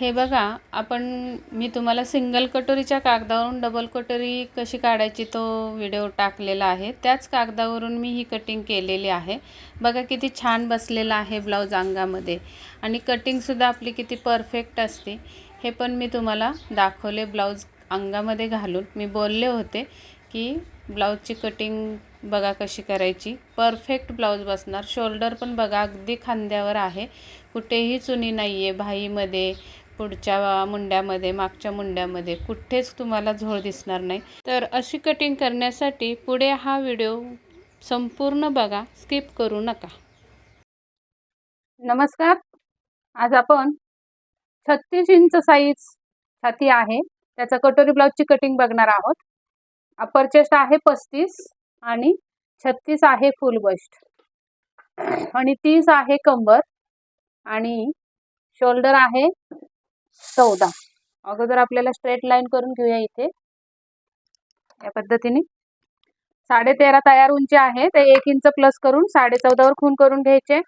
हे बघा आपण मी तुम्हाला सिंगल कटोरीच्या कागदावरून डबल कटोरी कशी काढायची तो व्हिडिओ टाकलेला आहे. त्याच कागदावरून मी ही कटिंग केलेली आहे. बघा किती छान बसलेला आहे ब्लाऊज अंगामध्ये. आणि कटिंगसुद्धा आपली किती परफेक्ट असते. हे पण मी तुम्हाला दाखवले ब्लाऊज अंगामध्ये घालून. मी बोलले होते की ब्लाऊजची कटिंग बघा कशी करायची. परफेक्ट ब्लाऊज बसणार. शोल्डर पण बघा अगदी खांद्यावर आहे. कुठेही चुनी नाही आहे भाईमध्ये. पुढच्या मुंड्यामध्ये मागच्या मुंड्यामध्ये कुठेच तुम्हाला झोळ दिसणार नाही. तर अशी कटिंग करण्यासाठी पुढे हा व्हिडिओ संपूर्ण बघा स्किप करू नका. नमस्कार. आज आपण छत्तीस इंच साईज छाती आहे. त्याचा कटोरी ब्लाऊजची कटिंग बघणार आहोत. अपर चेस्ट आहे पस्तीस आणि छत्तीस आहे फुल बस्ट आणि तीस आहे कंबर आणि शोल्डर आहे चौदा. अगोदर आपल्याला स्ट्रेट लाईन करून घेऊया इथे. या पद्धतीने. साडे तेरा तयार उंची आहे. ते एक इंच प्लस करून साडे चौदावर खून करून घ्यायचे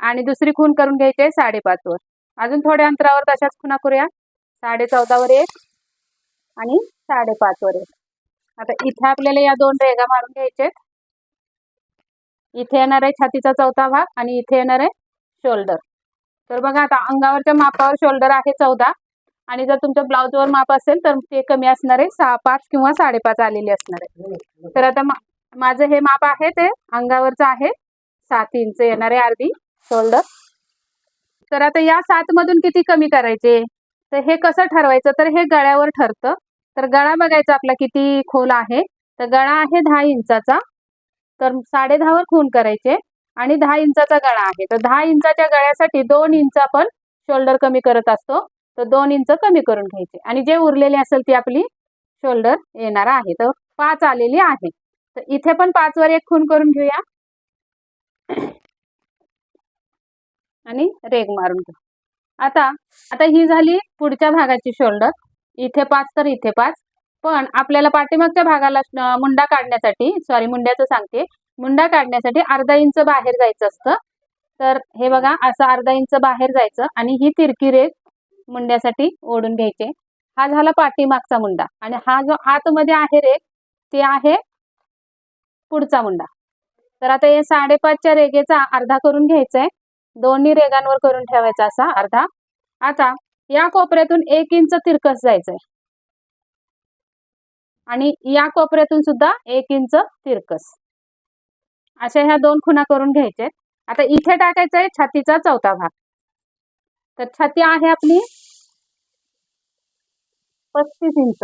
आणि दुसरी खून करून घ्यायची आहे साडेपाचवर अजून थोड्या अंतरावर तशाच खुना करूया. साडे चौदावर एक आणि साडेपाचवर एक. आता इथे आपल्याला या दोन रेगा मारून घ्यायचे इथे येणार आहे छातीचा चौथा भाग आणि इथे येणार आहे शोल्डर तर बघा आता अंगावरच्या मापावर शोल्डर आहे चौदा. आणि जर तुमच्या ब्लाऊजवर माप असेल तर ते कमी असणार आहे सहा पाच किंवा साडेपाच आलेले असणार. आहे तर आता माझं हे माप आहे ते अंगावरचं आहे. सात इंच येणार आहे अर्धी शोल्डर तर आता या सात मधून किती कमी करायचे? तर हे कसं ठरवायचं? तर हे गळ्यावर ठरतं. तर गळा बघायचा आपला किती खोल आहे. तर गळा आहे दहा इंचाचा तर साडे दहावर खून करायचे. आणि दहा इंचाचा गळा आहे. तर दहा इंचाच्या गळ्यासाठी दोन इंच आपण शोल्डर कमी करत असतो. तर दोन इंच कमी करून घ्यायचे. आणि जे उरलेली असेल ती आपली शोल्डर येणार आहे. तर पाच आलेली आहे. तर इथे पण पाचवर एक खून करून घेऊया. आणि रेग मारून घेऊ. आता आता ही झाली पुढच्या भागाची शोल्डर. इथे पाच तर इथे पाच. पण आपल्याला पाठीमागच्या भागाला मुंडा काढण्यासाठी सॉरी मुंड्याचं सांगते. मुंडा काढण्यासाठी अर्धा इंच बाहेर जायचं असतं. तर हे बघा असं अर्धा इंच बाहेर जायचं आणि ही तिरकी रेग मुंड्यासाठी ओढून घ्यायचे. हा झाला पाठीमागचा मुंडा आणि हा जो आतमध्ये आहे रेग ते आहे पुढचा मुंडा. तर आता हे साडेपाचच्या रेगेचा अर्धा करून घ्यायचा आहे दोन्ही रेगांवर करून ठेवायचा असा अर्धा. आता या कोपऱ्यातून एक इंच तिरकस जायचंय. आणि या कोपऱ्यातून सुद्धा एक इंच तिरकस. अशा ह्या दोन खुणा करून घ्यायचे. आता इथे टाकायचंय आहे छातीचा चौथा भाग. तर छाती आहे आपली पस्तीस इंच.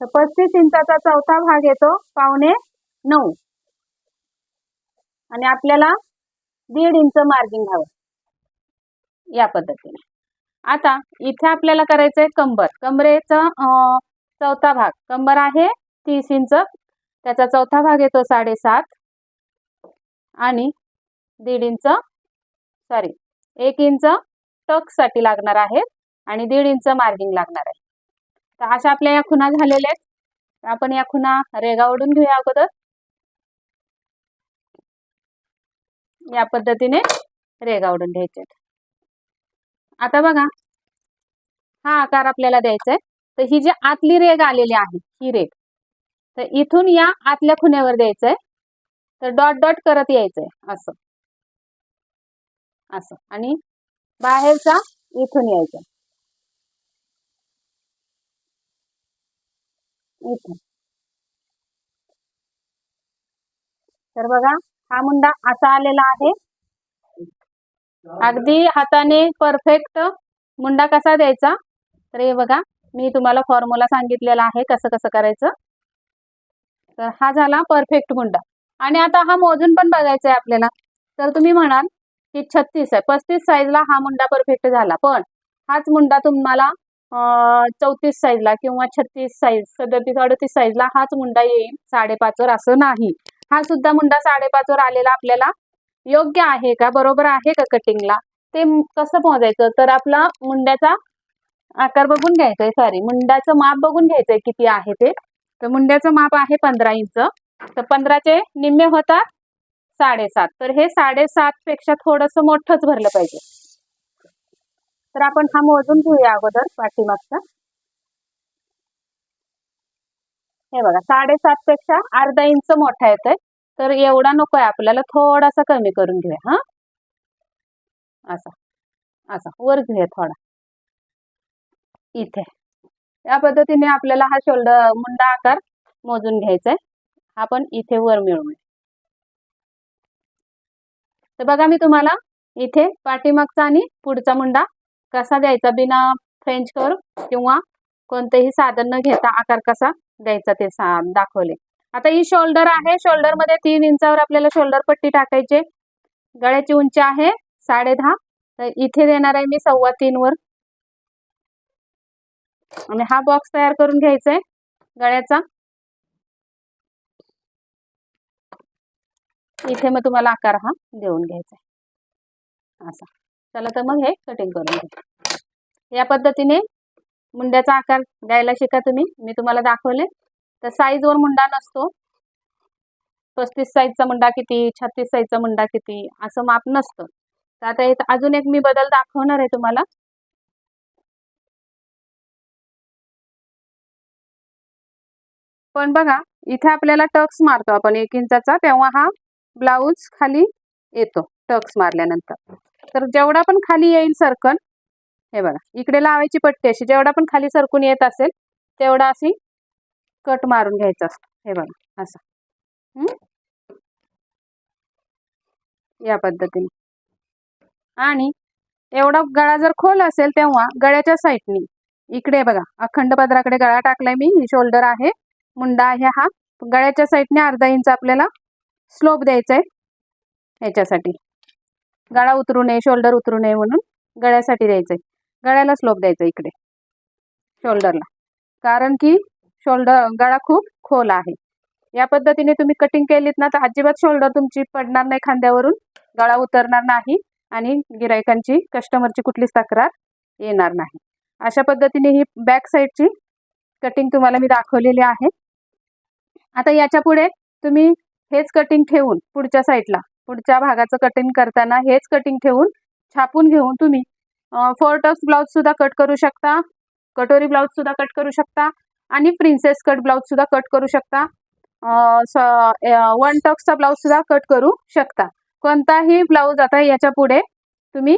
तर पस्तीस इंचाचा चौथा भाग येतो पावणे नऊ. आणि आपल्याला दीड इंच मार्जिन हवं. या पद्धतीने. आता इथे आपल्याला करायचं आहे कंबर. कंबरेचा चौथा भाग. कंबर आहे तीस इंच. त्याचा चौथा भाग येतो साडेसात. आणि दीड इंच सॉरी एक इंच टक्ससाठी लागणार आहे आणि दीड इंच मार्जिंग लागणार आहे. तर अशा आपल्या या खुणा झालेल्या आहेत. आपण या खुणा रेगा ओढून घेऊया अगोदर. या पद्धतीने रेगा ओढून घ्यायचे आता बघा हा आकार आपल्याला द्यायचा आहे. तर ही जी आतली रेग आलेली आहे ही रेग तर इथून या आतल्या खुण्यावर द्यायचंय तर डॉट डॉट करत यायचंय. असं. असं. आणि बाहेरचा इथून यायचं. इथून. तर बघा हा मुंडा असा आलेला आहे. अगदी हाताने परफेक्ट मुंडा कसा द्यायचा? तर हे बघा मी तुम्हाला फॉर्म्युला सांगितलेला आहे कसं कसं करायचं. तर हा झाला परफेक्ट मुंडा. आणि आता हा मोजून पण बघायचा आहे आपल्याला. तर तुम्ही म्हणाल की छत्तीस आहे. पस्तीस साईजला हा मुंडा परफेक्ट झाला. पण हाच मुंडा तुम्हाला चौतीस साईजला किंवा छत्तीस साईज सदतीस अडतीस साईजला हाच मुंडा येईल साडेपाचवर असं नाही. हा सुद्धा मुंडा साडेपाचवर आलेला आपल्याला योग्य आहे का? बरोबर आहे का कटिंगला ते कसं मोजायचं? तर आपला मुंड्याचा आकार बघून घ्यायचा आहे सॉरी मुंड्याचं माप बघून घ्यायचंय किती आहे ते. तर मुंड्याचं माप आहे पंधरा इंच. तर पंधराचे निम्मे होतात साडेसात. तर हे साडेसात पेक्षा थोडस मोठंच भरलं पाहिजे. तर आपण हा मोजून घेऊया अगोदर पाठीमागचा. हे बघा साडेसात पेक्षा अर्धा इंच मोठा येतोय. तर एवढा नकोय आपल्याला थोडासा कमी करून घेऊया हा? असा असा वर घेऊया थोडा. इथे. या पद्धतीने आपल्याला हा शोल्डर मुंडा आकार मोजून घ्यायचा आहे हा पण इथे वर मिळवूया तर बघा मी तुम्हाला इथे पाठीमागचा आणि पुढचा मुंडा कसा द्यायचा? बिना फ्रेंच कर किंवा कोणतेही साधन न घेता आकार कसा द्यायचा ते दाखवले. आता ही शोल्डर आहे. शोल्डरमध्ये तीन इंचावर आपल्याला शोल्डर पट्टी टाकायची. गळ्याची उंची आहे साडे दहा तर इथे देणार आहे मी सव्वा तीन वर. आणि हा बॉक्स तयार करून घ्यायचा आहे गळ्याचा. इथे मग तुम्हाला आकार हा देऊन घ्यायचा आहे. असा. चला तर मग हे कटिंग करून घ्या या पद्धतीने मुंड्याचा आकार द्यायला शिका तुम्ही. मी तुम्हाला दाखवले. तर साईजवर मुंडा नसतो. पस्तीस साईजचा मुंडा किती छत्तीस साईजचा मुंडा किती असं माप नसतं. तर आता इथं अजून एक मी बदल दाखवणार आहे तुम्हाला. पण बघा इथे आपल्याला टक्स मारतो आपण एक इंचाचा तेव्हा हा ब्लाऊज खाली येतो टक्स मारल्यानंतर. तर जेवढा पण खाली येईल सर्कल हे बघा इकडे लावायची पट्टी अशी जेवढा पण खाली सरकून येत असेल तेवढा अशी कट मारून घ्यायचा असतो. हे बघा असं. या पद्धतीने. आणि एवढा गळा जर खोल असेल तेव्हा गळ्याच्या साईडनी इकडे बघा अखंड पदराकडे गळा टाकलाय मी ही शोल्डर आहे मुंडा आहे हा. गळ्याच्या साईडने अर्धा इंच आपल्याला स्लोप द्यायचा आहे. याच्यासाठी. गळा उतरू नये शोल्डर उतरू नये म्हणून गळ्यासाठी द्यायचं आहे. गळ्याला स्लोप द्यायचा इकडे. शोल्डरला. कारण की शोल्डर गळा खूप खोल आहे. या पद्धतीने तुम्ही कटिंग केलीत ना तर अजिबात शोल्डर तुमची पडणार नाही खांद्यावरून. गळा उतरणार नाही आणि गिरायकांची कस्टमरची कुठलीच तक्रार येणार नाही. अशा पद्धतीने ही बॅक साईडची कटिंग तुम्हाला मी दाखवलेली आहे. आता याच्यापुढे तुम्ही हेच कटिंग ठेवून पुढच्या साईडला पुढच्या भागाचं कटिंग करताना हेच कटिंग ठेवून छापून घेऊन तुम्ही फोर टक्स ब्लाऊजसुद्धा कट करू शकता कटोरी ब्लाऊजसुद्धा कट करू शकता आणि प्रिन्सेस कट ब्लाऊजसुद्धा कट करू शकता. वन टक्सचा ब्लाऊज सुद्धा कट करू शकता. कोणताही ब्लाऊज आता याच्यापुढे तुम्ही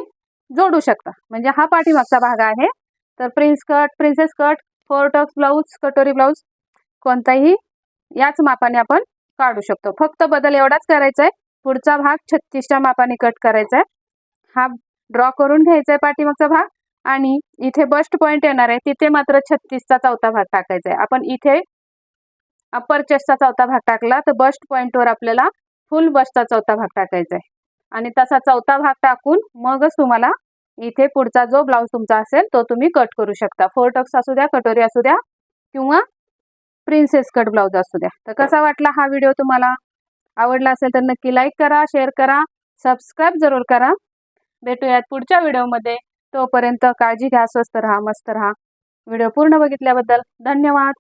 जोडू शकता. म्हणजे हा पाठीमागचा भाग आहे. तर prince cut princess cut four tucks blouse कटोरी ब्लाऊज कोणताही याच मापाने आपण काढू शकतो. फक्त बदल एवढाच करायचा आहे पुढचा भाग छत्तीसच्या मापाने कट करायचा आहे हा ड्रॉ करून घ्यायचा आहे पाठीमागचा भाग आणि इथे बस्ट पॉईंट येणार आहे. तिथे मात्र छत्तीसचा चौथा भाग टाकायचा आहे आपण इथे अप्पर चेस्टचा चौथा भाग टाकला तर बस्ट पॉईंटवर आपल्याला फुल बस्टचा चौथा भाग टाकायचा आहे आणि तसा चौथा भाग टाकून मगच तुम्हाला इथे पुढचा जो ब्लाऊज तुमचा असेल तो तुम्ही कट करू शकता. फोर टक्स असू द्या कटोरी असू द्या किंवा प्रिन्सेस कट ब्लाऊज असू द्या. तर कसा वाटला हा व्हिडिओ तुम्हाला? आवडला असेल तर नक्की लाईक करा शेअर करा सबस्क्राईब जरूर करा. भेटूयात पुढच्या व्हिडिओमध्ये तोपर्यंत काळजी घ्या स्वस्त राहा मस्त राहा. व्हिडिओ पूर्ण बघितल्याबद्दल धन्यवाद.